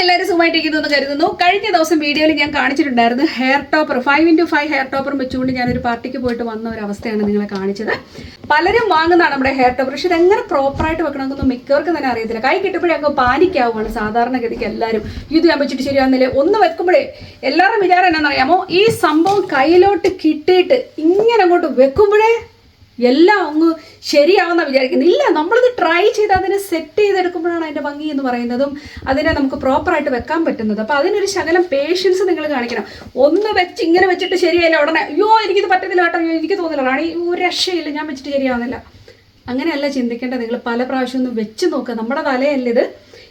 എല്ലാവരും സുഖമായിട്ടിരിക്കുന്നു എന്ന് കരുതുന്നു. കഴിഞ്ഞ ദിവസം വീഡിയോയിൽ ഞാൻ കാണിച്ചിട്ടുണ്ടായിരുന്നു hair topper five into five hair topper വെച്ചുകൊണ്ട് ഞാനൊരു പാർട്ടിക്ക് പോയിട്ട് വന്ന ഒരു അവസ്ഥയാണ് നിങ്ങളെ കാണിച്ചത്. പലരും വാങ്ങുന്നതാണ് നമ്മുടെ ഹെയർ ടോപ്പർ പക്ഷെ ഇതെങ്ങനെ പ്രോപ്പറായിട്ട് വെക്കണമെന്നൊന്നും മിക്കവർക്കും തന്നെ അറിയത്തില്ല. കൈ കിട്ടുമ്പോഴേ അങ്ങ് പാനിക്കാവുകയാണ് സാധാരണഗതിക്ക് എല്ലാവരും. ഇത് ഞാൻ വെച്ചിട്ട് ശരിയാകുന്നില്ല ഒന്ന് വെക്കുമ്പോഴേ എല്ലാവരും വിചാരം എന്നാണെന്നറിയാമോ? ഈ സംഭവം കയ്യിലോട്ട് കിട്ടിയിട്ട് ഇങ്ങനെ അങ്ങോട്ട് വെക്കുമ്പോഴേ എല്ലാം അങ്ങ് ശരിയാവുന്ന വിചാരിക്കുന്നത് ഇല്ല നമ്മളിത് ട്രൈ ചെയ്ത് അതിനെ സെറ്റ് ചെയ്തെടുക്കുമ്പോഴാണ് അതിന്റെ ഭംഗി എന്ന് പറയുന്നതും അതിനെ നമുക്ക് പ്രോപ്പറായിട്ട് വെക്കാൻ പറ്റുന്നത്. അപ്പോൾ അതിനൊരു ശകലം പേഷ്യൻസ് നിങ്ങൾ കാണിക്കണം. ഒന്ന് വെച്ച് ഇങ്ങനെ വെച്ചിട്ട് ശരിയായില്ല ഉടനെ അയ്യോ എനിക്കിത് പറ്റത്തില്ല കേട്ടോ എനിക്ക് തോന്നില്ല റാണി ഒരു രക്ഷയില്ല ഞാൻ വെച്ചിട്ട് ശരിയാവുന്നില്ല. അങ്ങനെയല്ല ചിന്തിക്കേണ്ടത്. നിങ്ങൾ പല പ്രാവശ്യം ഒന്ന് വെച്ച് നോക്കുക. നമ്മുടെ തലയല്ല ഇത്?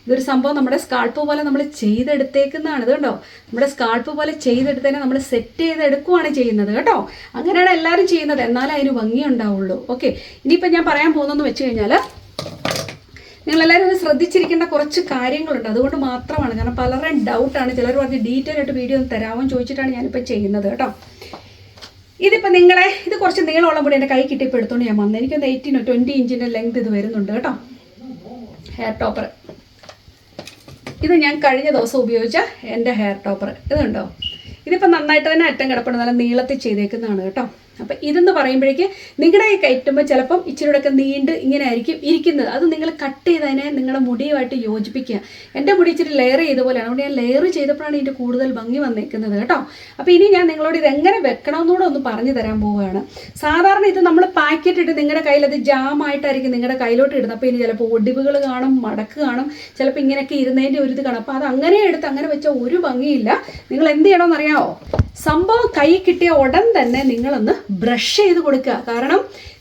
ഇതൊരു സംഭവം നമ്മുടെ സ്കാൾപ്പ് പോലെ നമ്മൾ ചെയ്തെടുത്തേക്കുന്നതാണ്. ഇത് കേട്ടോ നമ്മുടെ സ്കാൾപ്പ് പോലെ ചെയ്തെടുത്തതിനെ നമ്മൾ സെറ്റ് ചെയ്തെടുക്കുവാണ് ചെയ്യുന്നത് കേട്ടോ. അങ്ങനെയാണ് എല്ലാവരും ചെയ്യുന്നത്. എന്നാലേ അതിന് ഭംഗി ഉണ്ടാവുള്ളൂ. ഓക്കെ ഇനിയിപ്പോൾ ഞാൻ പറയാൻ പോകുന്നതെന്ന് വെച്ച് കഴിഞ്ഞാൽ നിങ്ങളെല്ലാവരും ഒന്ന് ശ്രദ്ധിച്ചിരിക്കേണ്ട കുറച്ച് കാര്യങ്ങളുണ്ട്. അതുകൊണ്ട് മാത്രമാണ്. കാരണം പലരുടെയും ഡൗട്ടാണ് ചിലർ പറഞ്ഞ് ഡീറ്റെയിൽ ആയിട്ട് വീഡിയോ ഒന്ന് തരാമോ ചോദിച്ചിട്ടാണ് ഞാനിപ്പോൾ ചെയ്യുന്നത് കേട്ടോ. ഇതിപ്പോൾ നിങ്ങളെ ഇത് കുറച്ച് നീളമുള്ള കൂടി എന്റെ കൈ കിട്ടിയപ്പോൾ എടുത്തോണ്ട് ഞാൻ വന്നത് എനിക്കൊന്ന് എയ്റ്റീനോ ട്വന്റി ഇഞ്ചിന്റെ ലെങ്ത് ഇത് വരുന്നുണ്ട് കേട്ടോ. ഹെയർ ടോപ്പർ ഇത് ഞാൻ കഴിഞ്ഞ ദിവസം ഉപയോഗിച്ച എന്റെ ഹെയർ ടോപ്പർ ഇതുണ്ടോ ഇതിപ്പോൾ നന്നായിട്ട് തന്നെ അറ്റം കിടപ്പുണ്ട്. നല്ല നീളത്തിൽ ചെയ്തേക്കുന്നതാണ് കേട്ടോ. അപ്പം ഇതെന്ന് പറയുമ്പോഴേക്ക് നിങ്ങളുടെ കയറ്റുമ്പോൾ ചിലപ്പം ഇച്ചിരിയോടൊക്കെ നീണ്ട് ഇങ്ങനെ ആയിരിക്കും ഇരിക്കുന്നത്. അത് നിങ്ങൾ കട്ട് ചെയ്തതിനെ നിങ്ങളുടെ മുടിയുമായിട്ട് യോജിപ്പിക്കുക. എന്റെ മുടി ഇച്ചിരി ലെയർ ചെയ്ത പോലെയാണ്. അതുകൊണ്ട് ഞാൻ ലെയർ ചെയ്തപ്പോഴാണ് ഇതിന്റെ കൂടുതൽ ഭംഗി വന്നേക്കുന്നത് കേട്ടോ. അപ്പോൾ ഇനി ഞാൻ നിങ്ങളോട് ഇത് എങ്ങനെ വെക്കണമെന്നൂടെ ഒന്ന് പറഞ്ഞു തരാൻ പോവുകയാണ്. സാധാരണ ഇത് നമ്മൾ പാക്കറ്റ് ഇട്ട് നിങ്ങളുടെ കയ്യിൽ അത് ജാമായിട്ടായിരിക്കും നിങ്ങളുടെ കയ്യിലോട്ട് ഇടുന്നത്. അപ്പോൾ ഇനി ചിലപ്പോൾ ഒടിവുകൾ കാണും മടക്ക് കാണും. ചിലപ്പോൾ ഇങ്ങനെയൊക്കെ ഇരുന്നതിന്റെ ഒരു ഇത് കാണും. അപ്പോൾ അത് അങ്ങനെ എടുത്ത് അങ്ങനെ വെച്ചാൽ ഒരു ഭംഗിയില്ല. നിങ്ങൾ എന്ത് ചെയ്യണമെന്ന് അറിയാമോ സംഭവം കൈ കിട്ടിയ ഉടൻ തന്നെ നിങ്ങളൊന്ന് ബ്രഷ് ചെയ്ത് കൊടുക്കുക. കാരണം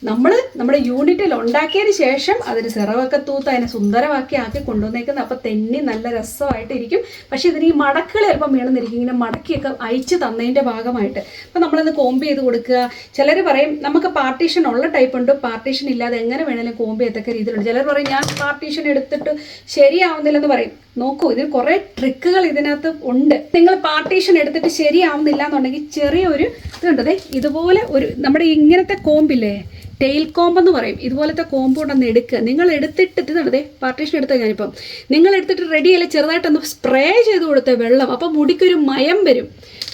നമ്മൾ നമ്മുടെ യൂണിറ്റിൽ ഉണ്ടാക്കിയതിന് ശേഷം അതിന് സിറവൊക്കെ തൂത്ത് അതിനെ സുന്ദരമാക്കി ആക്കി കൊണ്ടുവന്നേക്കുന്നത് അപ്പോൾ തെന്നി നല്ല രസമായിട്ടിരിക്കും. പക്ഷേ ഇതിന് ഈ മടക്കുകൾ ചിലപ്പം വീണെന്നിരിക്കും ഇങ്ങനെ മടക്കിയൊക്കെ അയച്ച് തന്നതിന്റെ ഭാഗമായിട്ട്. അപ്പോൾ നമ്മളത് കോമ്പ് ചെയ്ത് കൊടുക്കുക. ചിലർ പറയും നമുക്ക് പാർട്ടീഷൻ ഉള്ള ടൈപ്പ് ഉണ്ട്. പാർട്ടീഷൻ ഇല്ലാതെ എങ്ങനെ വേണേലും കോമ്പ് ചെയ്യത്തക്ക രീതിയിലുണ്ട്. ചിലർ പറയും ഞാൻ പാർട്ടീഷൻ എടുത്തിട്ട് ശരിയാവുന്നില്ലെന്ന് പറയും. നോക്കൂ ഇതിന് കുറേ ട്രിക്കുകൾ ഇതിനകത്ത് ഉണ്ട്. നിങ്ങൾ പാർട്ടീഷൻ എടുത്തിട്ട് ശരിയാവുന്നില്ല എന്നുണ്ടെങ്കിൽ ചെറിയൊരു ഇതുണ്ട്? ഇതുപോലെ ഒരു നമ്മുടെ ഇങ്ങനത്തെ കോമ്പില്ലേ? ടെയിൽ കോമ്പ് എന്ന് പറയും. ഇതുപോലത്തെ കോമ്പ് കൊണ്ടൊന്ന് എടുക്കുക നിങ്ങൾ എടുത്തിട്ട് ഇതുണ്ട് പാർട്ടീഷൻ എടുത്താൽ ഞാനിപ്പം. നിങ്ങൾ എടുത്തിട്ട് റെഡി റെഡിയല്ല ചെറുതായിട്ടൊന്ന് സ്പ്രേ ചെയ്ത് കൊടുത്ത വെള്ളം. അപ്പം മുടിക്കൊരു മയം വരും.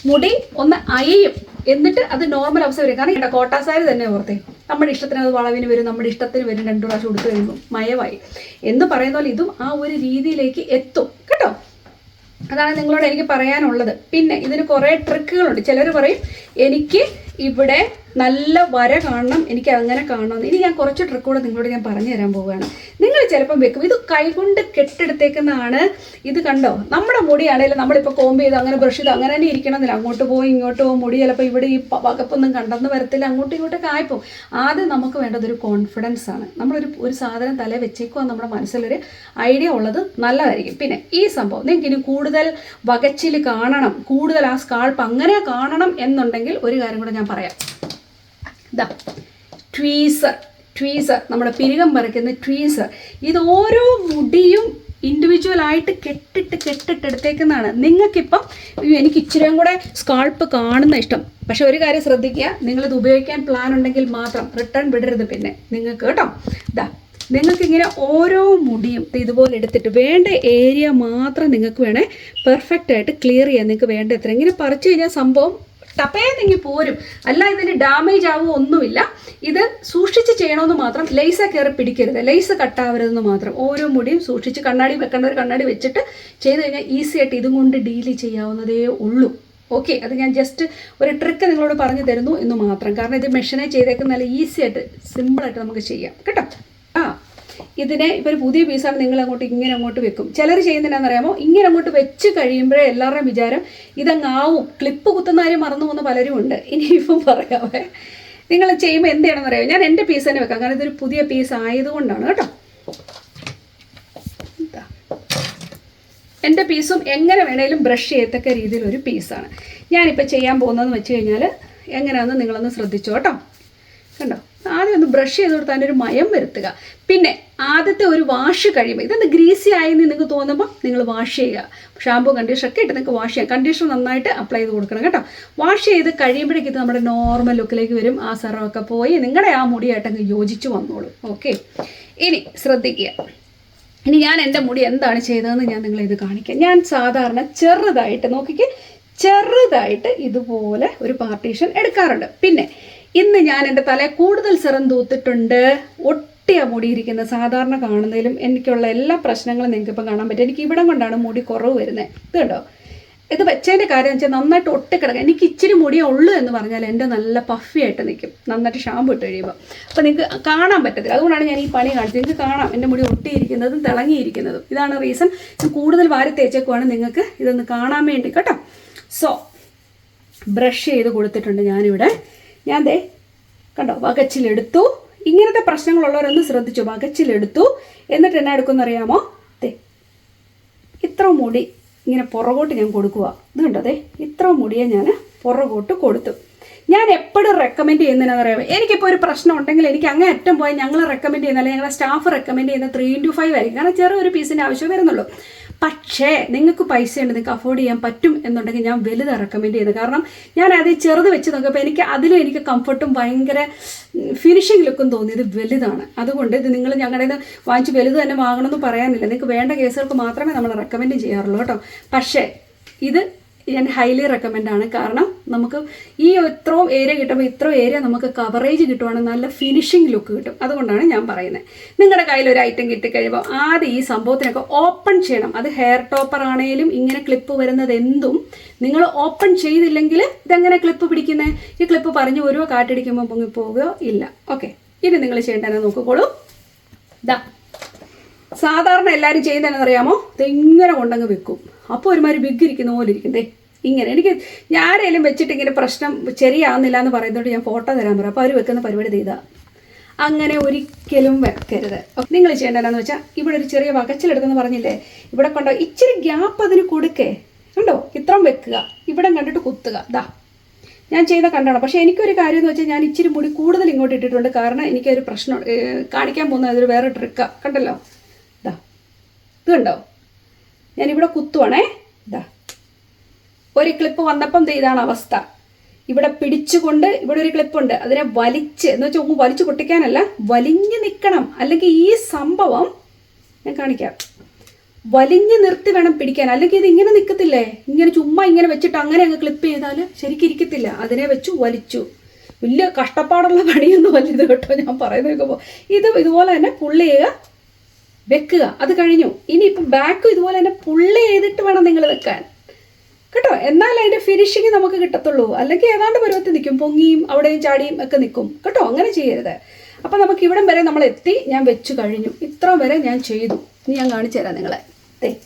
മുടി ഒന്ന് അയയും. എന്നിട്ട് അത് നോർമൽ അവസ്ഥ വരും. കാരണം ഇവിടെ കോട്ടാസാരി തന്നെ ഓർത്തേ. നമ്മുടെ ഇഷ്ടത്തിന് അത് വളവിന് വരും നമ്മുടെ ഇഷ്ടത്തിന് വരും. രണ്ടു പ്രാവശ്യം കൊടുത്തു കഴിയുമ്പോൾ മയമായി. എന്ന് പറയുന്ന പോലെ ഇതും ആ ഒരു രീതിയിലേക്ക് എത്തും. കേട്ടോ? അതാണ് നിങ്ങളോട് എനിക്ക് പറയാനുള്ളത്. പിന്നെ ഇതിന് കുറേ ട്രിക്കുകളുണ്ട് ചിലർ പറയും എനിക്ക് ഇവിടെ നല്ല വര കാണണം എനിക്ക് അങ്ങനെ കാണണം. ഇനി ഞാൻ കുറച്ച് ട്രിക്ക് കൂടെ നിങ്ങളോട് ഞാൻ പറഞ്ഞു തരാൻ പോവുകയാണ്. നിങ്ങൾ ചിലപ്പം വെക്കും ഇത് കൈകൊണ്ട് കെട്ടെടുത്തേക്കുന്നതാണ്. ഇത് കണ്ടോ? നമ്മുടെ മുടിയാണെങ്കിലും നമ്മളിപ്പോൾ കോമ്പ് ചെയ്ത് അങ്ങനെ ബ്രഷ് ചെയ്ത് അങ്ങനെ തന്നെ ഇരിക്കണമെന്നില്ല. അങ്ങോട്ട് പോയി ഇങ്ങോട്ട് പോകും മുടി ചിലപ്പോൾ ഇവിടെ ഈ വകപ്പൊന്നും കണ്ടെന്ന് വരത്തില്ല. അങ്ങോട്ടും ഇങ്ങോട്ടൊക്കെ ആയിപ്പോവും. ആദ്യം നമുക്ക് വേണ്ടത് ഒരു കോൺഫിഡൻസ് ആണ്. നമ്മളൊരു ഒരു സാധനം തല വെച്ചേക്കുക നമ്മുടെ മനസ്സിലൊരു ഐഡിയ ഉള്ളത് നല്ലതായിരിക്കും. പിന്നെ ഈ സംഭവം നിങ്ങൾക്ക് ഇനി കൂടുതൽ വകച്ചിൽ കാണണം. കൂടുതൽ ആ സ്കാൾപ്പ് അങ്ങനെ കാണണം എന്നുണ്ടെങ്കിൽ ഒരു കാര്യം കൂടെ ഞാൻ പറയാം. ഇതാ ട്വീസർ ട്വീസർ നമ്മുടെ പിരികം പറിക്കുന്ന ട്വീസർ ഇത് ഓരോ മുടിയും ഇൻഡിവിജ്വൽ ആയിട്ട് കെട്ടിട്ട് കെട്ടിട്ട് എടുത്തേക്കുന്നതാണ്. നിങ്ങൾക്കിപ്പം എനിക്ക് ഇച്ചിരിയും കൂടെ സ്കാൾപ്പ് കാണുന്ന ഇഷ്ടം. പക്ഷെ ഒരു കാര്യം ശ്രദ്ധിക്കുക. നിങ്ങളിത് ഉപയോഗിക്കാൻ പ്ലാൻ ഉണ്ടെങ്കിൽ മാത്രം റിട്ടേൺ വിടരുത് പിന്നെ. നിങ്ങൾക്ക് കേട്ടോ? ഇതാ നിങ്ങൾക്കിങ്ങനെ ഓരോ മുടിയും ഇതുപോലെ എടുത്തിട്ട് വേണ്ട ഏരിയ മാത്രം നിങ്ങൾക്ക് വേണേ പെർഫെക്റ്റ് ആയിട്ട് ക്ലിയർ ചെയ്യാൻ നിങ്ങൾക്ക് വേണ്ട എത്ര ഇങ്ങനെ പറിച്ചു കഴിഞ്ഞാൽ സംഭവം ടപ്പേ നീങ്ങി പോരും. അല്ല ഇതിന് ഡാമേജ് ആവുമോ ഒന്നുമില്ല. ഇത് സൂക്ഷിച്ച് ചെയ്യണമെന്ന് മാത്രം ലൈസ കയറി പിടിക്കരുത്. ലൈസ് കട്ടാവരുതെന്ന് മാത്രം ഓരോ മുടിയും സൂക്ഷിച്ച് കണ്ണാടി വെക്കേണ്ട കണ്ണാടി വെച്ചിട്ട് ചെയ്ത് കഴിഞ്ഞാൽ ഈസി ആയിട്ട് ഇതും കൊണ്ട് ഡീൽ ചെയ്യാവുന്നതേ ഉള്ളൂ. ഓക്കെ അത് ഞാൻ ജസ്റ്റ് ഒരു ട്രിക്ക് നിങ്ങളോട് പറഞ്ഞു തരുന്നു എന്ന് മാത്രം. കാരണം ഇത് മെഷീനെ ചെയ്തേക്കുന്ന നല്ല ഈസി ആയിട്ട് സിമ്പിളായിട്ട് നമുക്ക് ചെയ്യാം. കേട്ടോ? ആ ഇതിനെ ഇപ്പോൾ ഒരു പുതിയ പീസാണ് നിങ്ങൾ അങ്ങോട്ട് ഇങ്ങനെ അങ്ങോട്ട് വെക്കും. ചിലർ ചെയ്യുന്നതിനാണെന്നറിയാമോ ഇങ്ങനെ അങ്ങോട്ട് വെച്ച് കഴിയുമ്പോഴേ എല്ലാവരുടെയും വിചാരം ഇതങ്ങാവും. ക്ലിപ്പ് കുത്തുന്ന കാര്യം മറന്നു പോകുന്ന പലരും ഉണ്ട്. ഇനിയിപ്പം പറയാമേ നിങ്ങൾ ചെയ്യുമ്പോൾ എന്ത് അറിയാം ഞാൻ എന്റെ പീസ് തന്നെ വെക്കാം. കാരണം ഇതൊരു പുതിയ പീസ് ആയതുകൊണ്ടാണ് കേട്ടോ. എന്റെ പീസും എങ്ങനെ വേണേലും ബ്രഷ് ചെയ്യത്തക്ക രീതിയിൽ ഒരു പീസാണ് ഞാനിപ്പോൾ ചെയ്യാൻ പോകുന്നതെന്ന് വെച്ച് കഴിഞ്ഞാൽ എങ്ങനെയാണെന്ന് നിങ്ങളൊന്ന് ശ്രദ്ധിച്ചോ കേട്ടോ. കണ്ടോ? ആദ്യം ഒന്ന് ബ്രഷ് ചെയ്ത് കൊടുത്താൽ ഒരു മയം വരുത്തുക. പിന്നെ ആദ്യത്തെ ഒരു വാഷ് കഴിയുമ്പോൾ ഇതൊന്ന് ഗ്രീസി ആയി എന്ന് നിങ്ങൾക്ക് തോന്നുമ്പോൾ നിങ്ങൾ വാഷ് ചെയ്യുക. ഷാമ്പൂ കണ്ടീഷണർ ഒക്കെ ഇട്ട് നിങ്ങൾക്ക് വാഷ് ചെയ്യാം. കണ്ടീഷണർ നന്നായിട്ട് അപ്ലൈ ചെയ്ത് കൊടുക്കണം കേട്ടോ. വാഷ് ചെയ്ത് കഴിയുമ്പോഴേക്കും ഇത് നമ്മുടെ നോർമൽ ലുക്കിലേക്ക് വരും. ആ സെറമൊക്കെ പോയി നിങ്ങളുടെ ആ മുടിയായിട്ട് അങ്ങ് യോജിച്ച് വന്നോളൂ. ഓക്കെ ഇനി ശ്രദ്ധിക്കുക. ഇനി ഞാൻ എന്റെ മുടി എന്താണ് ചെയ്തതെന്ന് ഞാൻ നിങ്ങളെ ഇത് കാണിക്കാം. ഞാൻ സാധാരണ ചെറുതായിട്ട് നോക്കിക്ക് ചെറുതായിട്ട് ഇതുപോലെ ഒരു പാർട്ടീഷൻ എടുക്കാറുണ്ട്. പിന്നെ ഇന്ന് ഞാൻ എന്റെ തല കൂടുതൽ സിറം തൂത്തിട്ടുണ്ട്. ഒട്ടിയ മുടി ഇരിക്കുന്നത് സാധാരണ കാണുന്നതിലും എനിക്കുള്ള എല്ലാ പ്രശ്നങ്ങളും നിങ്ങൾക്ക് ഇപ്പം കാണാൻ പറ്റും. എനിക്ക് ഇവിടം കൊണ്ടാണ് മുടി കുറവ് വരുന്നത് ഇത് കണ്ടോ? ഇത് വെച്ചതിന്റെ കാര്യം വെച്ചാൽ നന്നായിട്ട് ഒട്ടിക്കിടക്കുക എനിക്ക് ഇച്ചിരി മുടിയേ ഉള്ളൂ എന്ന് പറഞ്ഞാൽ എന്റെ നല്ല പഫി ആയിട്ട് നിൽക്കും. നന്നായിട്ട് ഷാമ്പു ഇട്ട് കഴിയുമ്പോൾ അപ്പോൾ നിങ്ങൾക്ക് കാണാൻ പറ്റത്തില്ല. അതുകൊണ്ടാണ് ഞാൻ ഈ പണി കാണിച്ചത്. നിങ്ങൾക്ക് കാണാം. എന്റെ മുടി ഒട്ടിയിരിക്കുന്നതും തിളങ്ങിയിരിക്കുന്നതും. ഇതാണ് റീസൺ. കൂടുതൽ വാരി തേച്ചേക്കുവാണ് നിങ്ങൾക്ക് ഇതൊന്ന് കാണാൻ വേണ്ടി. കേട്ടോ? സോ ബ്രഷ് ചെയ്ത് കൊടുത്തിട്ടുണ്ട് ഞാനിവിടെ. ഞാൻ ദേ കണ്ടോ വകച്ചിലെടുത്തു. ഇങ്ങനത്തെ പ്രശ്നങ്ങളുള്ളവരൊന്ന് ശ്രദ്ധിച്ചു മകച്ചിലെടുത്തു എന്നിട്ട് എന്നാ എടുക്കുമെന്ന് അറിയാമോ? ദേ ഇത്ര മുടി ഇങ്ങനെ പുറകോട്ട് ഞാൻ കൊടുക്കുക ഇത് കണ്ടതേ ഇത്ര മുടിയെ ഞാൻ പുറകോട്ട് കൊടുത്തു. ഞാൻ എപ്പോഴും റെക്കമെൻഡ് ചെയ്യുന്നതെന്ന് അറിയാമോ എനിക്കിപ്പോൾ ഒരു പ്രശ്നം ഉണ്ടെങ്കിൽ എനിക്ക് അങ്ങേ അറ്റം പോയാൽ ഞങ്ങൾ റെക്കമെൻഡ് ചെയ്യുന്ന അല്ലെങ്കിൽ ഞങ്ങളുടെ സ്റ്റാഫ് റെക്കമെൻഡ് ചെയ്യുന്ന ത്രീ ഇന്റു ഫൈവ് ആയിരിക്കും. കാരണം ചെറിയൊരു പീസിന്റെ ആവശ്യം വരുന്നുള്ളൂ. പക്ഷേ നിങ്ങൾക്ക് പൈസ ഉണ്ട് നിങ്ങൾക്ക് അഫോർഡ് ചെയ്യാൻ പറ്റും എന്നുണ്ടെങ്കിൽ ഞാൻ വലുത് റെക്കമെൻഡ് ചെയ്യുന്നത് കാരണം ഞാൻ അത് ചെറുത് വെച്ച് നോക്കിയപ്പോൾ എനിക്ക് അതിലും എനിക്ക് കംഫർട്ടും ഭയങ്കര ഫിനിഷിംഗ് ലുക്കും തോന്നിയത് വലുതാണ്. അതുകൊണ്ട് ഇത് നിങ്ങൾ ഞങ്ങളുടെ ഇത് വാങ്ങിച്ച് വലുത് തന്നെ വാങ്ങണമെന്ന് പറയാനില്ല. നിങ്ങൾക്ക് വേണ്ട കേസുകൾക്ക് മാത്രമേ നമ്മൾ റെക്കമെൻഡ് ചെയ്യാറുള്ളൂ കേട്ടോ. പക്ഷേ ഇത് ഞാൻ ഹൈലി റെക്കമെൻഡ് ആണ്. കാരണം നമുക്ക് ഈ ഇത്രയും ഏരിയ കിട്ടുമ്പോൾ ഇത്രയും ഏരിയ നമുക്ക് കവറേജ് കിട്ടുവാണെങ്കിൽ നല്ല ഫിനിഷിംഗ് ലുക്ക് കിട്ടും. അതുകൊണ്ടാണ് ഞാൻ പറയുന്നത്. നിങ്ങളുടെ കയ്യിൽ ഒരു ഐറ്റം കിട്ടിക്കഴിയുമ്പോൾ ആദ്യം ഈ സംഭവത്തിനൊക്കെ ഓപ്പൺ ചെയ്യണം. അത് ഹെയർ ടോപ്പർ ആണെങ്കിലും ഇങ്ങനെ ക്ലിപ്പ് വരുന്നത് എന്തും നിങ്ങൾ ഓപ്പൺ ചെയ്തില്ലെങ്കിൽ ഇതെങ്ങനെ ക്ലിപ്പ് പിടിക്കുന്നത് ഈ ക്ലിപ്പ് പറഞ്ഞു വരുമോ കാറ്റടിക്കുമ്പോൾ പൊങ്ങി പോവുകയോ ഇല്ല. ഓക്കെ ഇനി നിങ്ങൾ ചെയ്യേണ്ടതെന്ന് നോക്കിക്കോളൂ. ദാ. സാധാരണ എല്ലാവരും ചെയ്യുന്നതെന്ന് അറിയാമോ? ഇതെങ്ങനെ കൊണ്ടങ്ങ് വെക്കും. അപ്പോൾ ഒരുമാതിരി ബിഗ് ഇരിക്കുന്ന പോലെ ഇരിക്കും. ദേ. ഇങ്ങനെ എനിക്ക് ഞാരേലും വെച്ചിട്ട് ഇങ്ങനെ പ്രശ്നം ശരിയാവുന്നില്ല എന്ന് പറയുന്നതുകൊണ്ട് ഞാൻ ഫോട്ടോ തരാൻ പറയും. അപ്പോൾ അവർ വെക്കുന്ന പരിപാടി ചെയ്താ അങ്ങനെ ഒരിക്കലും വെക്കരുത്. നിങ്ങൾ ചെയ്യേണ്ടതെന്ന് വെച്ചാൽ ഇവിടെ ഒരു ചെറിയ വകച്ചിലെടുത്തെന്ന് പറഞ്ഞില്ലേ? ഇവിടെ കൊണ്ടോ ഇച്ചിരി ഗ്യാപ്പ് അതിന് കൊടുക്കേ. കണ്ടോ? ഇത്രയും വെക്കുക. ഇവിടെ കണ്ടിട്ട് കുത്തുക. ദാ. ഞാൻ ചെയ്ത കണ്ടാണ്. പക്ഷേ എനിക്കൊരു കാര്യം എന്ന് വെച്ചാൽ ഞാൻ ഇച്ചിരി മുടി കൂടുതൽ ഇങ്ങോട്ട് ഇട്ടിട്ടുണ്ട്. കാരണം എനിക്കൊരു പ്രശ്നം കാണിക്കാൻ പോകുന്ന അതൊരു വേറെ ട്രിക്കാണ് കണ്ടല്ലോ? ദാ. ഇത് കണ്ടോ? ഞാനിവിടെ കുത്തുവാണേ. ഇതാ ഒരു ക്ലിപ്പ് വന്നപ്പം ഇതാണ് അവസ്ഥ. ഇവിടെ പിടിച്ചുകൊണ്ട് ഇവിടെ ഒരു ക്ലിപ്പ് ഉണ്ട്. അതിനെ വലിച്ച് എന്ന് വെച്ചാൽ ഒന്ന് വലിച്ചു പൊട്ടിക്കാനല്ല വലിഞ്ഞു നിൽക്കണം അല്ലെങ്കിൽ ഈ സംഭവം ഞാൻ കാണിക്കാം. വലിഞ്ഞു നിർത്തി വേണം പിടിക്കാൻ. അല്ലെങ്കിൽ ഇത് ഇങ്ങനെ നിൽക്കത്തില്ലേ ഇങ്ങനെ ചുമ്മാ ഇങ്ങനെ വെച്ചിട്ട് അങ്ങനെ അങ്ങ് ക്ലിപ്പ് ചെയ്താൽ ശരിക്കും ഇരിക്കത്തില്ല. അതിനെ വെച്ചു വലിച്ചു. വലിയ കഷ്ടപ്പാടുള്ള പണിയൊന്നും അല്ല ഇത് കേട്ടോ ഞാൻ പറയുന്നത് ഇത് ഇതുപോലെ തന്നെ പുള്ളി ചെയ്യുക വെക്കുക. അത് കഴിഞ്ഞു. ഇനി ഇപ്പം ബാക്കും ഇതുപോലെ തന്നെ പുള്ളി ചെയ്തിട്ട് വേണം നിങ്ങൾ വെക്കാൻ. കേട്ടോ? എന്നാൽ അതിന്റെ ഫിനിഷിങ് നമുക്ക് കിട്ടത്തുള്ളൂ. അല്ലെങ്കിൽ ഏതാണ്ട് പരുവത്തിൽ നിൽക്കും. പൊങ്ങിയും അവിടെയും ചാടിയും ഒക്കെ നിൽക്കും. കേട്ടോ? അങ്ങനെ ചെയ്യരുത്. അപ്പം നമുക്ക് ഇവിടം വരെ നമ്മൾ എത്തി. ഞാൻ വെച്ചു കഴിഞ്ഞു. ഇത്ര വരെ ഞാൻ ചെയ്തു. ഇനി ഞാൻ കാണിച്ചു തരാം നിങ്ങളെ. ദേ.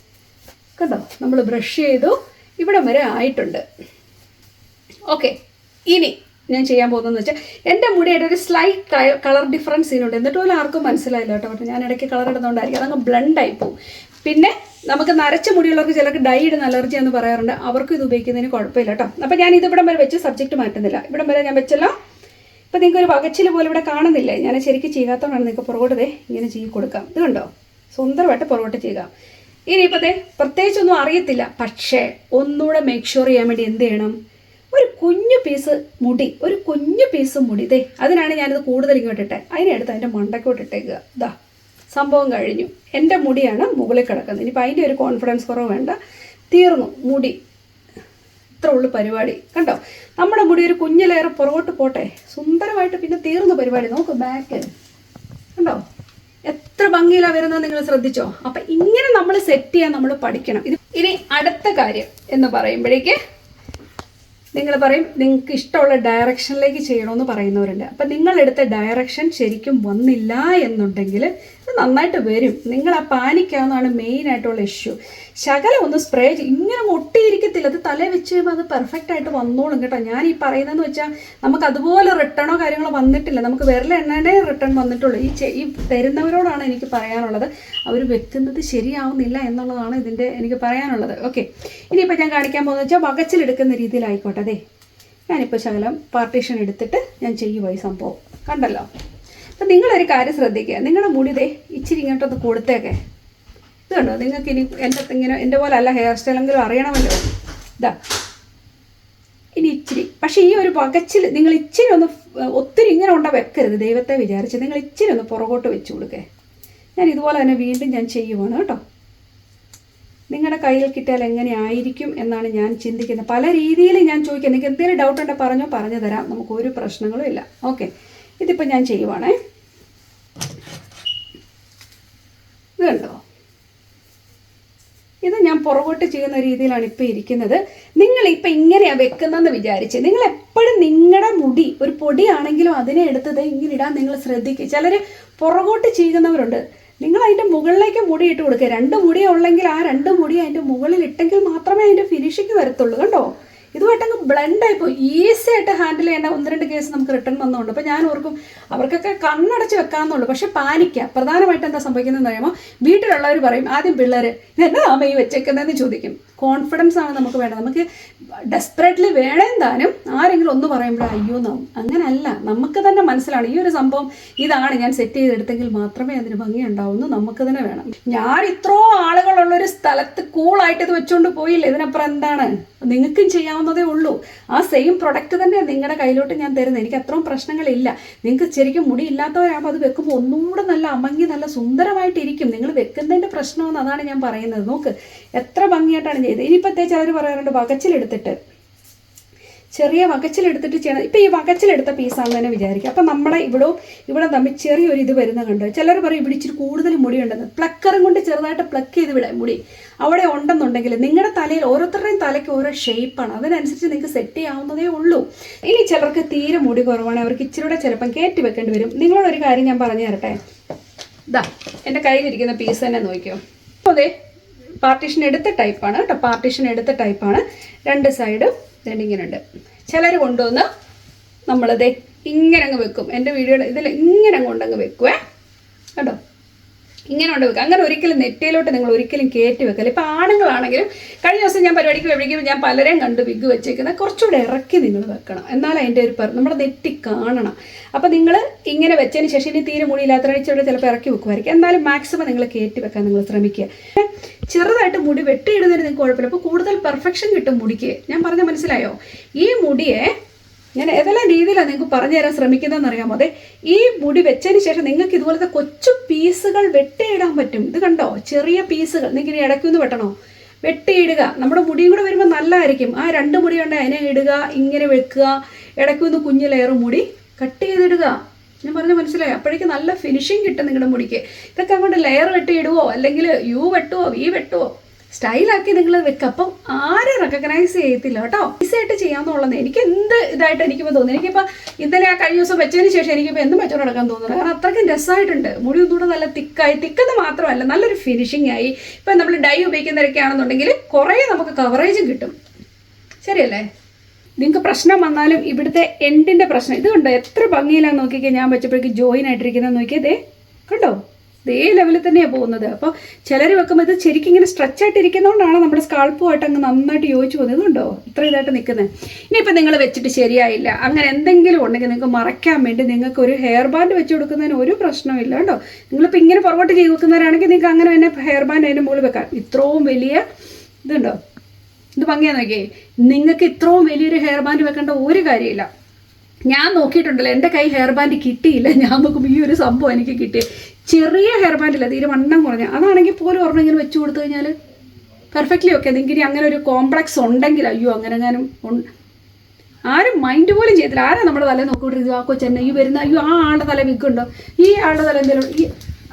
കണ്ടോ? നമ്മൾ ബ്രഷ് ചെയ്തു. ഇവിടം വരെ ആയിട്ടുണ്ട്. ഓക്കെ ഇനി ഞാൻ ചെയ്യാൻ പോകുന്നതെന്ന് വെച്ചാൽ എന്റെ മുടിയുടെ ഒരു സ്ലൈറ്റ് കളർ ഡിഫറൻസ് ഇതിനുണ്ട്. എന്നിട്ട് പോലും ആർക്കും മനസ്സിലായില്ല കേട്ടോ. ഞാൻ ഇടയ്ക്ക് കളർ ഇടുന്നതുകൊണ്ടായിരിക്കും. അതങ്ങ് ബ്ലണ്ടായി പോകും പിന്നെ നമുക്ക് നരച്ച മുടിയുള്ളവർക്ക് ചിലർക്ക് ഡൈ ഇടുന്ന അലർജി എന്ന് പറയാറുണ്ട്. അവർക്ക് ഇത് ഉപയോഗിക്കുന്നതിന് കുഴപ്പമില്ല കേട്ടോ. അപ്പം ഞാൻ ഇത് ഇവിടം വരെ വെച്ച് സബ്ജക്റ്റ് മാറ്റുന്നില്ല. ഇവിടം വരെ ഞാൻ വെച്ചല്ലോ. ഇപ്പം നിങ്ങൾക്ക് ഒരു വകച്ചിൽ പോലെ ഇവിടെ കാണുന്നില്ലേ. ഞാൻ ശരിക്കും ചെയ്യാത്തതുകൊണ്ടാണ് നിങ്ങൾക്ക് പുറകോട്ടതേ ഇങ്ങനെ ചെയ്ത് കൊടുക്കാം. ഇത് കണ്ടോ? സുന്ദരമായിട്ട് പുറകോട്ട് ചെയ്യുക. ഇനിയിപ്പോൾ ദേ പ്രത്യേകിച്ചൊന്നും അറിയത്തില്ല. പക്ഷേ ഒന്നുകൂടെ മേക്ക് ഷുവർ ചെയ്യാൻ വേണ്ടി എന്ത് ചെയ്യണം? ഒരു കുഞ്ഞു പീസ് മുടി ഒരു കുഞ്ഞു പീസ് മുടി ദേ അതിനാണ് ഞാനിത് കൂടുതൽ ഇങ്ങോട്ടിട്ടെ അതിനെടുത്ത് അതിന്റെ മണ്ടക്കോട്ട് ഇട്ടേക്കുക. ദാ. സംഭവം കഴിഞ്ഞു. എന്റെ മുടിയാണ് മുകളിൽ കിടക്കുന്നത്. ഇനിയിപ്പോൾ അതിന്റെ ഒരു കോൺഫിഡൻസ് കുറവ് വേണ്ട. തീർന്നു. മുടി. ഇത്ര ഉള്ളു പരിപാടി. കണ്ടോ? നമ്മുടെ മുടി ഒരു കുഞ്ഞിലേറെ പുറകോട്ട് പോട്ടെ. സുന്ദരമായിട്ട് പിന്നെ തീർന്നു പരിപാടി. നോക്ക് ബാക്ക് കണ്ടോ? എത്ര ഭംഗിയിലാണ് വരുന്നത് നിങ്ങൾ ശ്രദ്ധിച്ചോ? അപ്പം ഇങ്ങനെ നമ്മൾ സെറ്റ് ചെയ്യാൻ നമ്മൾ പഠിക്കണം. ഇത് ഇനി അടുത്ത കാര്യം എന്ന് പറയുമ്പോഴേക്ക് നിങ്ങൾ പറയും നിങ്ങൾക്ക് ഇഷ്ടമുള്ള ഡയറക്ഷനിലേക്ക് ചെയ്യണമെന്ന് പറയുന്നവരുണ്ട്. അപ്പം നിങ്ങളെടുത്ത ഡയറക്ഷൻ ശരിക്കും വന്നില്ല എന്നുണ്ടെങ്കിൽ ഇത് നന്നായിട്ട് വരും. നിങ്ങൾ ആ പാനിക്കാവുന്നതാണ് മെയിൻ ആയിട്ടുള്ള ഇഷ്യൂ ശകലം ഒന്ന് സ്പ്രേ ഇങ്ങനെ ഒട്ടിയിരിക്കത്തില്ല. അത് തല വെച്ച് കഴിയുമ്പോൾ അത് പെർഫെക്റ്റ് ആയിട്ട് വന്നോളും കേട്ടോ. ഞാൻ ഈ പറയുന്നതെന്ന് വെച്ചാൽ നമുക്ക് അതുപോലെ റിട്ടേണോ കാര്യങ്ങളോ വന്നിട്ടില്ല. നമുക്ക് വിരൽ എണ്ണേ റിട്ടേൺ വന്നിട്ടുള്ളൂ. ഈ ഈ തരുന്നവരോടാണ് എനിക്ക് പറയാനുള്ളത്. അവർ വെക്കുന്നത് ശരിയാവുന്നില്ല എന്നുള്ളതാണ് ഇതിന്റെ എനിക്ക് പറയാനുള്ളത്. ഓക്കെ ഇനിയിപ്പോൾ ഞാൻ കാണിക്കാൻ പോകുന്നത് വെച്ചാൽ വകച്ചിലെടുക്കുന്ന രീതിയിലായിക്കോട്ടെ. അതെ ഞാനിപ്പോൾ ശകലം പാർട്ടീഷൻ എടുത്തിട്ട് ഞാൻ ചെയ്യുമോ ഈ സംഭവം. കണ്ടല്ലോ? അപ്പം നിങ്ങളൊരു കാര്യം ശ്രദ്ധിക്കുക. നിങ്ങളുടെ മുടി ദേ ഇച്ചിരി ഇങ്ങോട്ടൊന്ന് കൊടുത്തേക്കെ. ഇത് കണ്ടോ? നിങ്ങൾക്ക് ഇനി എന്റെ ഇങ്ങനെ എന്റെ പോലെ അല്ല ഹെയർ സ്റ്റൈലെങ്കിലും അറിയണമല്ലോ. ഇതാ. ഇനി ഇച്ചിരി. പക്ഷേ ഈ ഒരു പകച്ചിൽ നിങ്ങൾ ഇച്ചിരി ഒന്ന് ഒത്തിരി ഇങ്ങനെ ഉണ്ട വെക്കരുത്. ദൈവത്തെ വിചാരിച്ച് നിങ്ങൾ ഇച്ചിരി ഒന്ന് പുറകോട്ട് വെച്ച് കൊടുക്കേ. ഞാൻ ഇതുപോലെ തന്നെ വീണ്ടും ഞാൻ ചെയ്യുവാണ് കേട്ടോ. നിങ്ങളുടെ കയ്യിൽ കിട്ടിയാൽ എങ്ങനെയായിരിക്കും എന്നാണ് ഞാൻ ചിന്തിക്കുന്നത്. പല രീതിയിൽ ഞാൻ ചോദിക്കാം. നിങ്ങൾക്ക് എന്തെങ്കിലും ഡൗട്ട് ഉണ്ടെങ്കിൽ പറഞ്ഞോ പറഞ്ഞു തരാം നമുക്ക് ഒരു പ്രശ്നങ്ങളും ഇല്ല. ഓക്കെ ഇതിപ്പോൾ ഞാൻ ചെയ്യുവാണേ. ഇത് കണ്ടോ ഇത് ഞാൻ പുറകോട്ട് ചെയ്യുന്ന രീതിയിലാണ് ഇപ്പോൾ ഇരിക്കുന്നത്. നിങ്ങൾ ഇപ്പം ഇങ്ങനെയാണ് വെക്കുന്നതെന്ന് വിചാരിച്ച് നിങ്ങൾ എപ്പോഴും നിങ്ങളുടെ മുടി ഒരു പൊടിയാണെങ്കിലും അതിനെ എടുത്തത് ഇങ്ങനെ ഇടാൻ നിങ്ങൾ ശ്രദ്ധിക്കുക ചിലർ പുറകോട്ട് ചെയ്യുന്നവരുണ്ട്. നിങ്ങൾ അതിന്റെ മുകളിലേക്ക് മുടി ഇട്ട് കൊടുക്കുക രണ്ട് മുടി ഉള്ളെങ്കിൽ ആ രണ്ട് മുടി അതിന്റെ മുകളിൽ ഇട്ടെങ്കിൽ മാത്രമേ അതിന്റെ ഫിനിഷിങ് വരത്തുള്ളൂ. കണ്ടോ? ഇതുമായിട്ടങ്ങ് ബ്ലെൻഡ് പോയി ഈസി ആയിട്ട് ഹാൻഡിൽ ചെയ്യേണ്ട ഒന്ന് രണ്ട് കേസ് നമുക്ക് റിട്ടേൺ വന്നുകൊണ്ട്. അപ്പോൾ ഞാൻ ഓർക്കും അവർക്കൊക്കെ കണ്ണടച്ച് വെക്കാമെന്നുള്ളൂ പക്ഷെ പാനിക്കുക പ്രധാനമായിട്ട് എന്താ സംഭവിക്കുന്നതെന്ന് പറയുമ്പോൾ വീട്ടിലുള്ളവർ പറയും ആദ്യം പിള്ളേർ എന്നാ അമ്മ ഈ വെച്ചേക്കുന്നതെന്ന് ചോദിക്കും. കോൺഫിഡൻസ് ആണ് നമുക്ക് വേണ്ടത്. നമുക്ക് ഡെസ്പറേറ്റ്ലി താനും ആരെങ്കിലും ഒന്ന് പറയുമ്പോൾ അയ്യോ എന്നാവും അങ്ങനല്ല. നമുക്ക് തന്നെ മനസ്സിലാണ് ഈ ഒരു സംഭവം ഇതാണ്. ഞാൻ സെറ്റ് ചെയ്തെടുത്തെങ്കിൽ മാത്രമേ അതിന് ഭംഗി ഉണ്ടാവുന്നു നമുക്ക് തന്നെ വേണം. ഞാൻ ഇത്രോ ആളുകളുള്ള ഒരു സ്ഥലത്ത് കൂളായിട്ട് ഇത് വെച്ചുകൊണ്ട് പോയില്ല? ഇതിനപ്പുറം എന്താണ്? നിങ്ങൾക്കും ചെയ്യാവുന്നതേ ഉള്ളൂ. ആ സെയിം പ്രൊഡക്റ്റ് തന്നെ നിങ്ങളുടെ കയ്യിലോട്ട് ഞാൻ തരുന്നത് എനിക്ക് അത്രയും പ്രശ്നങ്ങളില്ല. നിങ്ങൾക്ക് ശരിക്കും മുടി ഇല്ലാത്തവരാകുമ്പോൾ അത് വെക്കുമ്പോൾ ഒന്നുകൂടെ നല്ല അമങ്ങി നല്ല സുന്ദരമായിട്ടിരിക്കും. നിങ്ങൾ വെക്കുന്നതിന്റെ പ്രശ്നമെന്ന് അതാണ് ഞാൻ പറയുന്നത്. നോക്ക് എത്ര ഭംഗിയായിട്ടാണ് ചെയ്തത്. ഇനിയിപ്പോഴത്തെ ചിലർ പറയാറുണ്ട് വകച്ചിലെടുത്തിട്ട്. ചെറിയ വകച്ചിലെടുത്തിട്ട് ചെയ്യണം. ഇപ്പം ഈ വകച്ചിലെടുത്ത പീസാണെന്ന് തന്നെ വിചാരിക്കുക. അപ്പം നമ്മുടെ ഇവിടെ ഇവിടെ തമ്മിൽ ചെറിയൊരു ഇത് വരുന്ന കണ്ടു? ചിലർ പറയും ഇവിടെ ഇച്ചിരി കൂടുതൽ മുടി ഉണ്ടെന്ന്. പ്ലക്കറും കൊണ്ട് ചെറുതായിട്ട് പ്ലക്ക് ചെയ്ത് വിടാം മുടി. അവിടെ ഉണ്ടെന്നുണ്ടെങ്കിൽ നിങ്ങളുടെ തലയിൽ ഓരോരുത്തരുടെയും തലയ്ക്ക് ഓരോ ഷേപ്പാണ് അതിനനുസരിച്ച് നിങ്ങൾക്ക് സെറ്റ് ചെയ്യാവുന്നതേ ഉള്ളൂ. ഇനി ചിലർക്ക് തീരെ മുടി കുറവാണ്. അവർക്ക് ഇച്ചിരി ചിലപ്പം കയറ്റി വെക്കേണ്ടി വരും. നിങ്ങളോടൊരു കാര്യം ഞാൻ പറഞ്ഞു തരട്ടെ? ഇതാ എന്റെ കയ്യിലിരിക്കുന്ന പീസ് തന്നെ നോക്കിയോ അതെ പാർട്ടീഷൻ എടുത്ത ടൈപ്പാണ് കേട്ടോ. പാർട്ടീഷൻ എടുത്ത ടൈപ്പാണ് രണ്ട് സൈഡും ഇങ്ങനെ ഉണ്ട് ചിലർ കൊണ്ടുവന്ന് നമ്മളതെ ഇങ്ങനെ അങ്ങ് വെക്കും. എന്റെ വീഡിയോയുടെ ഇതിൽ ഇങ്ങനെ അങ്ങ് കൊണ്ടങ്ങ് വെക്കുവേ. കേട്ടോ ഇങ്ങനെ കൊണ്ട് വെക്കുക. അങ്ങനെ ഒരിക്കലും നെറ്റയിലോട്ട് നിങ്ങൾ ഒരിക്കലും കയറ്റി വെക്കല്ല. ഇപ്പം ആണുങ്ങളാണെങ്കിലും കഴിഞ്ഞ ദിവസം ഞാൻ പരിപാടിക്ക് എവിടേക്കും ഞാൻ പലരെയും കണ്ട് വിഗ് വെച്ചേക്കുന്നത് കുറച്ചുകൂടെ ഇറക്കി നിങ്ങൾ വെക്കണം. എന്നാൽ അതിന്റെ ഒരു പെർ നമ്മുടെ നെറ്റി കാണണം. അപ്പോൾ നിങ്ങൾ ഇങ്ങനെ വെച്ചതിന് ശേഷം ഇനി തീരെ മുടിയില്ലാത്തവരെ ചിലപ്പോൾ ഇറക്കി വെക്കുമായിരിക്കും. എന്നാലും മാക്സിമം നിങ്ങൾ കയറ്റി വെക്കാൻ നിങ്ങൾ ശ്രമിക്കുക. ചെറുതായിട്ട് മുടി വെട്ടിയിടുന്നതിന് നിങ്ങൾക്ക് കുഴപ്പമില്ല. അപ്പോൾ കൂടുതൽ പെർഫെക്ഷൻ കിട്ടും മുടിക്ക്. ഞാൻ പറഞ്ഞ മനസ്സിലായോ? ഈ മുടിയെ ഞാൻ ഏതെല്ലാം രീതിയിലാണ് നിങ്ങൾക്ക് പറഞ്ഞു തരാൻ ശ്രമിക്കുന്നതെന്ന് അറിയാമോ? അതെ ഈ മുടി വെച്ചതിന് ശേഷം നിങ്ങൾക്ക് ഇതുപോലത്തെ കൊച്ചു പീസുകൾ വെട്ടിയിടാൻ പറ്റും. ഇത് കണ്ടോ? ചെറിയ പീസുകൾ. നിങ്ങൾക്ക് ഇനി ഇടയ്ക്കൊന്ന് വെട്ടണോ? വെട്ടിയിടുക. നമ്മുടെ മുടിയും കൂടെ വരുമ്പോൾ നല്ലതായിരിക്കും ആ രണ്ട് മുടി ഉണ്ട് അതിനെ ഇടുക ഇങ്ങനെ വെക്കുക. ഇടയ്ക്കൊന്ന് കുഞ്ഞു ലെയർ മുടി കട്ട് ചെയ്തിടുക. ഞാൻ പറഞ്ഞ മനസ്സിലായി? അപ്പോഴേക്കും നല്ല ഫിനിഷിങ് കിട്ടും നിങ്ങളുടെ മുടിക്ക്. ഇതൊക്കെ അങ്ങോട്ട് ലെയർ വെട്ടിയിടുവോ? അല്ലെങ്കിൽ യു വെട്ടുവോ? വി വെട്ടുവോ? സ്റ്റൈലാക്കി നിങ്ങൾ വെക്കുക അപ്പം ആരും റെക്കഗ്നൈസ് ചെയ്യത്തില്ല കേട്ടോ. ഈസി ആയിട്ട് ചെയ്യാന്നുള്ളത് എനിക്ക് എന്ത് ഇതായിട്ട് എനിക്കിപ്പോൾ തോന്നുന്നു എനിക്കിപ്പോൾ ഇന്നലെ ആ കഴിഞ്ഞ ദിവസം വെച്ചതിന് ശേഷം എനിക്കിപ്പോൾ എന്ത് വെച്ചോണ്ട് നടക്കാൻ തോന്നുന്നത് കാരണം അത്രയ്ക്കും രസമായിട്ടുണ്ട് മുടി ഒന്നുകൂടെ നല്ല തിക്കായി തിക്കെന്ന് മാത്രമല്ല നല്ലൊരു ഫിനിഷിംഗ് ആയി. ഇപ്പം നമ്മൾ ഡൈ ഉപയോഗിക്കുന്നവരൊക്കെ ആണെന്നുണ്ടെങ്കിൽ കുറേ നമുക്ക് കവറേജും കിട്ടും. ശരിയല്ലേ? നിങ്ങൾക്ക് പ്രശ്നം വന്നാലും ഇവിടുത്തെ എൻഡിന്റെ പ്രശ്നം. ഇത് കണ്ടോ? എത്ര ഭംഗിയിലാണ് നോക്കിക്കേ ഞാൻ വെച്ചപ്പോഴേക്ക് ജോയിൻ ആയിട്ടിരിക്കുന്നത്. നോക്കിയതേ കണ്ടോ? ഇതേ ലെവലിൽ തന്നെയാണ് പോകുന്നത്. അപ്പോൾ ചിലർ വെക്കുമ്പോൾ ഇത് ശരിക്കും ഇങ്ങനെ സ്ട്രെച്ച് ആയിട്ട് ഇരിക്കുന്നതുകൊണ്ടാണ് നമ്മുടെ സ്കാൾപ്പുമായിട്ട് അങ്ങ് നന്നായിട്ട് യോജിച്ച് പോകുന്നത്. ഇതുണ്ടോ? ഇത്ര ഇതായിട്ട് നിൽക്കുന്നത് ഇനിയിപ്പോൾ നിങ്ങൾ വെച്ചിട്ട് ശരിയായില്ല. അങ്ങനെ എന്തെങ്കിലും ഉണ്ടെങ്കിൽ നിങ്ങൾക്ക് മറയ്ക്കാൻ വേണ്ടി നിങ്ങൾക്ക് ഒരു ഹെയർ ബാൻഡ് വെച്ച് കൊടുക്കുന്നതിന് ഒരു പ്രശ്നമില്ല കേട്ടോ നിങ്ങളിപ്പോൾ ഇങ്ങനെ പുറകോട്ട് ചെയ്ത് വെക്കുന്നവരാണെങ്കിൽ നിങ്ങൾക്ക് അങ്ങനെ തന്നെ ഹെയർ ബാൻഡ് അതിന്റെ മുകളിൽ വെക്കാം. ഇത്രയും വലിയ ഇതുണ്ടോ? ഇത് ഭംഗിയാ നോക്കിയേ. നിങ്ങൾക്ക് ഇത്രയും വലിയൊരു ഹെയർ ബാൻഡ് വെക്കേണ്ട ഒരു കാര്യമില്ല. ഞാൻ നോക്കിയിട്ടുണ്ടല്ലോ എന്റെ കൈ ഹെയർ ബാൻഡ് കിട്ടിയില്ല. ഞാൻ നോക്കുമ്പോൾ ഈ ഒരു സംഭവം എനിക്ക് കിട്ടി ചെറിയ ഹെയർ ബാൻഡ് ഇല്ല തീരെ വണ്ണം കുറഞ്ഞ. അതാണെങ്കിൽ പോലും ഒരെണ്ണം ഇങ്ങനെ വെച്ച് കൊടുത്തു കഴിഞ്ഞാൽ പെർഫെക്റ്റ്ലി ഓക്കെ ഇനി അങ്ങനെ ഒരു കോംപ്ലക്സ് ഉണ്ടെങ്കിൽ അയ്യോ അങ്ങനെ എങ്ങാനും ആരും മൈൻഡ് പോലും ചെയ്തില്ല ആരാ നമ്മുടെ തല നോക്കിക്കൊണ്ടിരിക്കുന്നത് ആ കൊച്ചെന്നെ. ഈ വരുന്ന അയ്യോ ആ ആളുടെ തല വിൽക്കുണ്ടോ ഈ ആളുടെ തല എന്തെങ്കിലും ഈ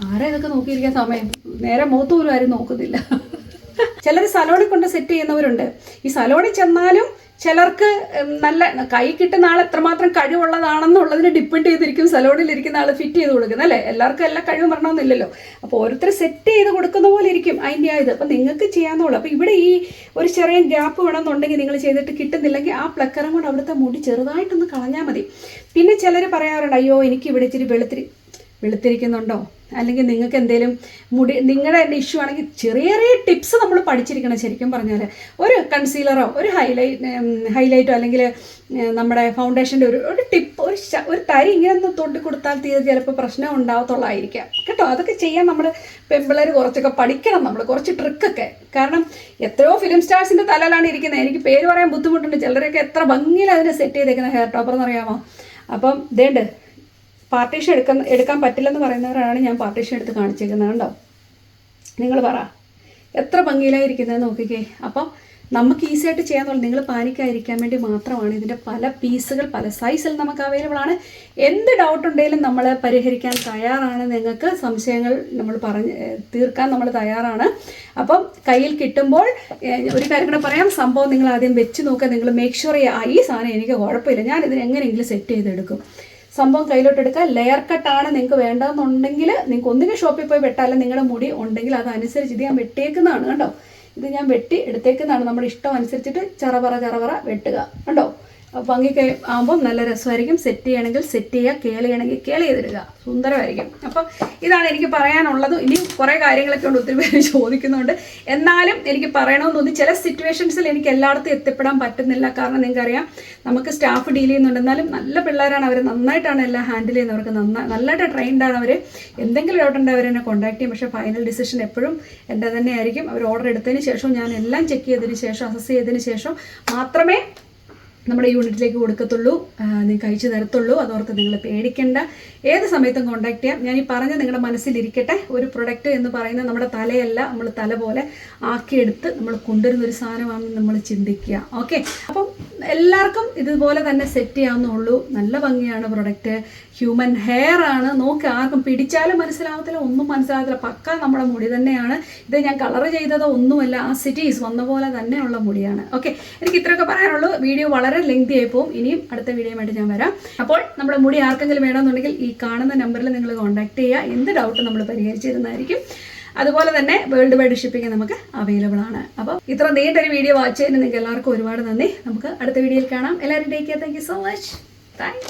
ആരാ ഇതൊക്കെ നോക്കിയിരിക്കാൻ സമയം? നേരെ മുഖത്ത് പോലും ആരും നോക്കുന്നില്ല. ചിലർ സലോണിൽ കൊണ്ട് സെറ്റ് ചെയ്യുന്നവരുണ്ട്. ഈ സലോണിൽ ചെന്നാലും ചിലർക്ക് നല്ല കൈ കിട്ടുന്ന ആൾ എത്രമാത്രം കഴിവുള്ളതാണെന്നുള്ളതിന് ഡിപ്പെൻഡ് ചെയ്തിരിക്കും. സലോണിൽ ഇരിക്കുന്ന ആൾ ഫിറ്റ് ചെയ്ത് കൊടുക്കുന്നത് അല്ലേ? എല്ലാവർക്കും എല്ലാ കഴിവും വരണമെന്നില്ലല്ലോ. അപ്പോൾ ഓരോരുത്തർ സെറ്റ് ചെയ്ത് കൊടുക്കുന്ന പോലെ ഇരിക്കും അതിന്റെ ഇത്. അപ്പം നിങ്ങൾക്ക് ചെയ്യാന്നുള്ളൂ അപ്പോൾ ഇവിടെ ഈ ഒരു ചെറിയ ഗ്യാപ്പ് വേണമെന്നുണ്ടെങ്കിൽ നിങ്ങൾ ചെയ്തിട്ട് കിട്ടുന്നില്ലെങ്കിൽ ആ പ്ലക്കറും കൊണ്ട് അവിടുത്തെ മുടി ചെറുതായിട്ടൊന്ന് കളഞ്ഞാൽ മതി. പിന്നെ ചിലർ പറയാറുണ്ട് അയ്യോ എനിക്ക് ഇവിടെ ഇച്ചിരി വെളുത്തിരി വെളുത്തിരിക്കുന്നുണ്ടോ? അല്ലെങ്കിൽ നിങ്ങൾക്ക് എന്തെങ്കിലും മുടി നിങ്ങളുടെ തന്നെ ഇഷ്യൂ ആണെങ്കിൽ ചെറിയ ചെറിയ ടിപ്സ് നമ്മൾ പഠിച്ചിരിക്കണം ശരിക്കും പറഞ്ഞാൽ ഒരു കൺസീലറോ ഒരു ഹൈലൈറ്റ് ഹൈലൈറ്റോ അല്ലെങ്കിൽ നമ്മുടെ ഫൗണ്ടേഷന്റെ ഒരു ഒരു ടിപ്പ് ഒരു ഒരു തരി ഇങ്ങനെ ഒന്ന് തൊണ്ടി കൊടുത്താൽ തീരെ ചിലപ്പോൾ പ്രശ്നം ഉണ്ടാവത്തുള്ളായിരിക്കാം. കേട്ടോ? അതൊക്കെ ചെയ്യാൻ നമ്മൾ പെമ്പിളർ കുറച്ചൊക്കെ പഠിക്കണം നമ്മൾ കുറച്ച് ട്രിക്കൊക്കെ കാരണം എത്രയോ ഫിലിം സ്റ്റാർസിന്റെ തലയിലാണ് ഇരിക്കുന്നത്. എനിക്ക് പേര് പറയാൻ ബുദ്ധിമുട്ടുണ്ട്. ചിലരൊക്കെ എത്ര ഭംഗിയിൽ അതിനെ സെറ്റ് ചെയ്തേക്കുന്ന ഹെയർ ടോപ്പർ എന്ന് അറിയാമോ? അപ്പം ഇതേണ്ട്. പാർട്ടീഷൻ എടുക്കാൻ എടുക്കാൻ പറ്റില്ലെന്ന് പറയുന്നവരാണ് ഞാൻ പാർട്ടീഷൻ എടുത്ത് കാണിച്ചേക്കുന്നത് കണ്ടോ? നിങ്ങൾ പറ. എത്ര ഭംഗിയിലായിരിക്കുന്നത് നോക്കിക്കേ. അപ്പം നമുക്ക് ഈസി ആയിട്ട് ചെയ്യാന്നുള്ളത് നിങ്ങൾ പാനിക്കായിരിക്കാൻ വേണ്ടി മാത്രമാണ് ഇതിന്റെ പല പീസുകൾ പല സൈസിൽ നമുക്ക് അവൈലബിൾ ആണ്. എന്ത് ഡൗട്ട് ഉണ്ടെങ്കിലും നമ്മൾ പരിഹരിക്കാൻ തയ്യാറാണ്. നിങ്ങൾക്ക് സംശയങ്ങൾ നമ്മൾ പറഞ്ഞ് തീർക്കാൻ നമ്മൾ തയ്യാറാണ്. അപ്പം കയ്യിൽ കിട്ടുമ്പോൾ ഒരു കാര്യം കൂടെ പറയാം. സംഭവം നിങ്ങൾ ആദ്യം വെച്ച് നോക്കുക. നിങ്ങൾ മേക്ക് ഷുവർ ചെയ്യുക ഈ സാധനം എനിക്ക് കുഴപ്പമില്ല. ഞാൻ ഇതിന് എങ്ങനെയെങ്കിലും സെറ്റ് ചെയ്തെടുക്കും. സംഭവം കയ്യിലോട്ട് എടുക്കുക ലെയർ കട്ടാണ് നിങ്ങൾക്ക് വേണ്ടതെന്നുണ്ടെങ്കിൽ നിങ്ങൾക്ക് ഒന്നുകിൽ ഷോപ്പിൽ പോയി വെട്ടാലും നിങ്ങളുടെ മുടി ഉണ്ടെങ്കിൽ അതനുസരിച്ച് ഇത് ഞാൻ വെട്ടിയേക്കുന്നതാണ് കണ്ടോ? ഇത് ഞാൻ വെട്ടി എടുത്തേക്കുന്നതാണ്. നമ്മുടെ ഇഷ്ടം അനുസരിച്ചിട്ട് ചറപറ ചറപറ വെട്ടുക കണ്ടോ? ഭംഗി കൈ ആകുമ്പോൾ നല്ല രസമായിരിക്കും. സെറ്റ് ചെയ്യണമെങ്കിൽ സെറ്റ് ചെയ്യുക കേളി ചെയ്യണമെങ്കിൽ കേളി ചെയ്തിടുക സുന്ദരമായിരിക്കും. അപ്പം ഇതാണ് എനിക്ക് പറയാനുള്ളത്. ഇനി കുറേ കാര്യങ്ങളൊക്കെ ഉണ്ട് ഒത്തിരി പേര് ചോദിക്കുന്നുണ്ട്. എന്നാലും എനിക്ക് പറയണമെന്ന് തോന്നി ചില സിറ്റുവേഷൻസിൽ എനിക്ക് എല്ലായിടത്തും എത്തിപ്പെടാൻ പറ്റുന്നില്ല. കാരണം നിങ്ങൾക്കറിയാം നമുക്ക് സ്റ്റാഫ് ഡീൽ ചെയ്യുന്നുണ്ട്. എന്നാലും നല്ല പിള്ളേരാണ് അവർ നന്നായിട്ടാണ് എല്ലാം ഹാൻഡിൽ ചെയ്യുന്നവർക്ക് നന്നായി നല്ലതായിട്ട് ആണ് അവർ എന്തെങ്കിലും ഡൗട്ട് ഉണ്ടെങ്കിൽ അവർ കോൺടാക്ട് ചെയ്യും. പക്ഷേ ഫൈനൽ ഡിസിഷൻ എപ്പോഴും എന്റെ തന്നെ ആയിരിക്കും അവർ ഓർഡർ എടുത്തതിന് ശേഷം ഞാൻ എല്ലാം ചെക്ക് ചെയ്തതിന് ശേഷം അസസ് ചെയ്തതിന് ശേഷം മാത്രമേ നമ്മുടെ യൂണിറ്റിലേക്ക് കൊടുക്കത്തുള്ളൂ. നിങ്ങൾക്ക് അയച്ചു തരത്തുള്ളൂ. അതോർത്ത് നിങ്ങൾ പേടിക്കേണ്ട. ഏത് സമയത്തും കോൺടാക്ട് ചെയ്യാം. ഞാൻ ഈ പറഞ്ഞ നിങ്ങളുടെ മനസ്സിലിരിക്കട്ടെ. ഒരു പ്രൊഡക്റ്റ് എന്ന് പറയുന്നത് നമ്മുടെ തലയല്ല. നമ്മൾ തല പോലെ ആക്കിയെടുത്ത് നമ്മൾ കൊണ്ടുവരുന്ന ഒരു സാധനമാണെന്ന് നമ്മൾ ചിന്തിക്കുക. ഓക്കെ അപ്പം എല്ലാവർക്കും ഇതുപോലെ തന്നെ സെറ്റ് ചെയ്യാവുന്നുള്ളൂ നല്ല ഭംഗിയാണ് പ്രൊഡക്റ്റ് ഹ്യൂമൻ ഹെയർ ആണ്. നോക്കി ആർക്കും പിടിച്ചാലും മനസ്സിലാവത്തില്ല ഒന്നും മനസ്സിലാവത്തില്ല. പക്ക നമ്മുടെ മുടി തന്നെയാണ്. ഇത് ഞാൻ കളർ ചെയ്തത് ഒന്നുമല്ല. ആ സിറ്റീസ് വന്ന പോലെ തന്നെയുള്ള മുടിയാണ്. ഓക്കെ എനിക്ക് ഇത്രയൊക്കെ പറയാനുള്ളൂ. വീഡിയോ വളരെ ലെങ്തി ആയി പോകും ഇനിയും അടുത്ത വീഡിയോയുമായിട്ട് ഞാൻ വരാം. അപ്പോൾ നമ്മുടെ മുടി ആർക്കെങ്കിലും വേണമെന്നുണ്ടെങ്കിൽ ഈ കാണുന്ന നമ്പറിൽ നിങ്ങൾ കോൺടാക്ട് ചെയ്യുക. എന്ത് ഡൗട്ടും നമ്മൾ പരിഹരിച്ചു തരുന്നതായിരിക്കും അതുപോലെ തന്നെ വേൾഡ് വൈഡ് ഷിപ്പിംഗ് നമുക്ക് അവൈലബിൾ ആണ്. അപ്പോൾ ഇത്ര നീണ്ടൊരു വീഡിയോ വാച്ച് ചെയ്തതിന് നിങ്ങൾക്ക് എല്ലാവർക്കും ഒരുപാട് നന്ദി. നമുക്ക് അടുത്ത വീഡിയോയിൽ കാണാം. എല്ലാവരും take care thank you so much thank